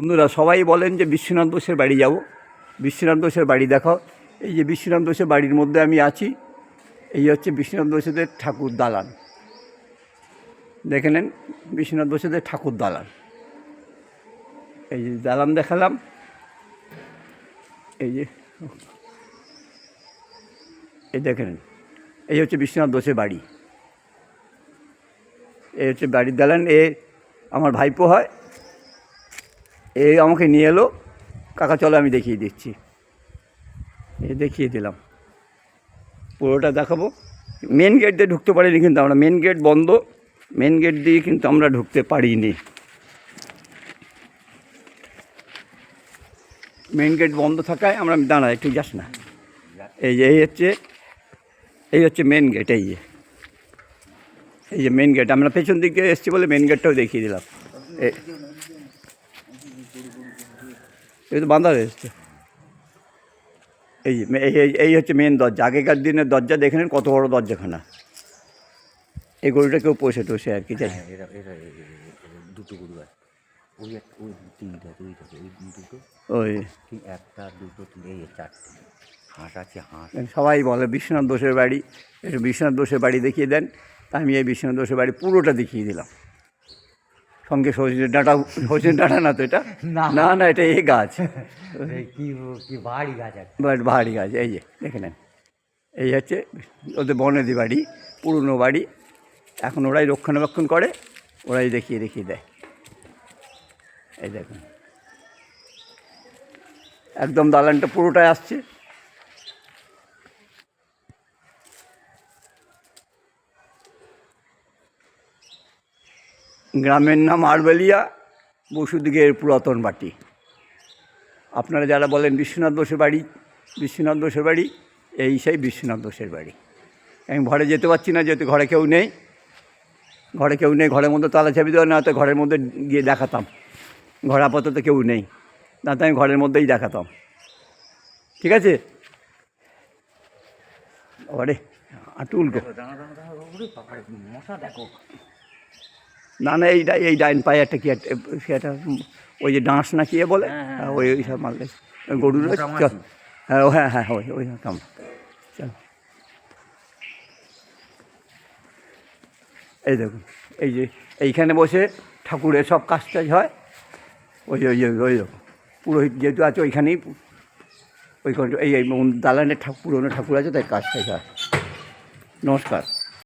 বন্ধুরা, সবাই বলেন যে বিশ্বনাথ বোসের বাড়ি যাব। বিশ্বনাথ বোসের বাড়ি দেখাও এই যে বিশ্বনাথ বোসের বাড়ির মধ্যে আমি আছি, এই হচ্ছে বিশ্বনাথ বোসেদের ঠাকুর দালান। দেখে নেন, বিশ্বনাথ বোসেদের ঠাকুর দালান। এই যে দালান দেখালাম। এই যে, এই দেখে নেন, এই হচ্ছে বিশ্বনাথ বোসের বাড়ি। এই হচ্ছে বাড়ির দালান। এ আমার ভাইপো হয় এ আমাকে নিয়ে এলো। কাকা, চলো আমি দেখিয়ে দিচ্ছি। এ দেখিয়ে দিলাম। পুরোটা দেখাবো। মেন গেট দিয়ে ঢুকতে পারিনি কিন্তু আমরা। মেন গেট বন্ধ। মেন গেট দিয়ে কিন্তু আমরা ঢুকতে পারিনি। মেন গেট বন্ধ থাকায় আমরা দাঁড়া একটু যাস না। এই যে, এই হচ্ছে এই হচ্ছে মেন গেট এই যে। এই যে মেন গেট আমরা পেছন দিকে এসেছি বলে মেন গেটটাও দেখিয়ে দিলাম। এই তো বাঁধা রয়েছে এই এই- হচ্ছে মেন দরজা। আগেকার দিনের দরজা দেখে নেন কত বড় দরজাখানা। এই গরুটা কেউ পোষে টোষে আর কি যাই হ্যাঁ দুটো গরু আছে। ওই ওই তিনটা দুইটা ওই দুটো ওই। একটা দুটো এই চারটে। হাঁস আছে হাঁস। সবাই বলে বিশ্বনাথ দোষের বাড়ি। বিশ্বনাথ দোষের বাড়ি দেখিয়ে দেন। তা আমি এই বিশ্বনাথ দোষের বাড়ি পুরোটা দেখিয়ে দিলাম। সঙ্গে সজনের ডাঁটা সজনের ডাঁটা না তো এটা? না। না এটা এ গাছ। এই কি কি বাড়ি গাছ বাট গাছ এই যে দেখে নেন। এই হচ্ছে ওদের বনেদি বাড়ি পুরনো বাড়ি। এখন ওরাই রক্ষণাবেক্ষণ করে ওরাই দেখিয়ে দেখিয়ে দেয়। এই দেখুন। একদম দালানটা পুরোটাই আসছে। গ্রামের নাম আরবেলিয়া বসুদিকের পুরাতন বাটি। আপনারা যারা বলেন বিশ্বনাথ বসের বাড়ি, বিশ্বনাথ বসের বাড়ি, এই সেই বিশ্বনাথ বসের বাড়ি। আমি ঘরে যেতে পারছি না, যেহেতু ঘরে কেউ নেই। ঘরে কেউ নেই, ঘরের মধ্যে তালা চাবি দেওয়া না, তো ঘরের মধ্যে গিয়ে দেখাতাম। ঘরে আপাতত কেউ নেই, না তো আমি ঘরের মধ্যেই দেখাতাম। ঠিক আছে? আরে, আটুল মশা দেখো। না না এই এই ডাইন পায়ে একটা কি একটা সে একটা ওই যে ডাঁশ না কি বলে? হ্যাঁ, হ্যাঁ, হ্যাঁ, ওই ওই সব মারলে। গরুর ওই- হ্যাঁ ও হ্যাঁ হ্যাঁ ওই ওই কাম চল। এই দেখুন এই যে এইখানে বসে ঠাকুরের সব কাজ টাজ হয়। ওই ওই ওই ওই রকম পুরোহিত যেহেতু আছে ওইখানেই ওইখানে এই এই দালানের ঠাকুর পুরোনো ঠাকুর আছে তাই কাজ টাজ হয়। নমস্কার।